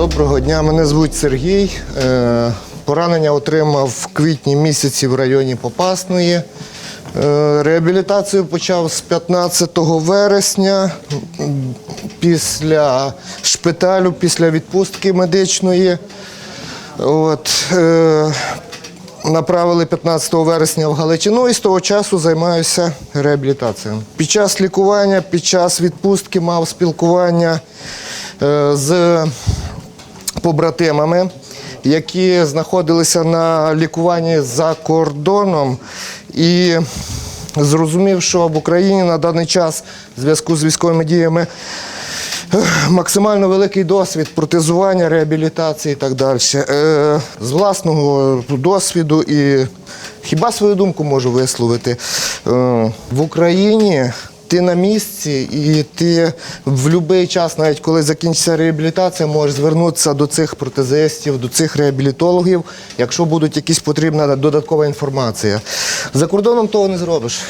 Доброго дня, мене звуть Сергій. Е, Поранення отримав в квітні місяці в районі Попасної. Е, Реабілітацію почав з 15 вересня після шпиталю, після відпустки медичної. От, е, направили 15 вересня в Галичину і з того часу займаюся реабілітацією. Під час лікування, під час відпустки мав спілкування з побратимами, які знаходилися на лікуванні за кордоном. І зрозумів, що в Україні на даний час в зв'язку з військовими діями максимально великий досвід протезування, реабілітації і так далі. Е, З власного досвіду і хіба свою думку можу висловити. Е, В Україні ти на місці, і ти в будь-який час, навіть коли закінчиться реабілітація, можеш звернутися до цих протезистів, до цих реабілітологів, якщо будуть якісь потрібна додаткова інформація. За кордоном того не зробиш.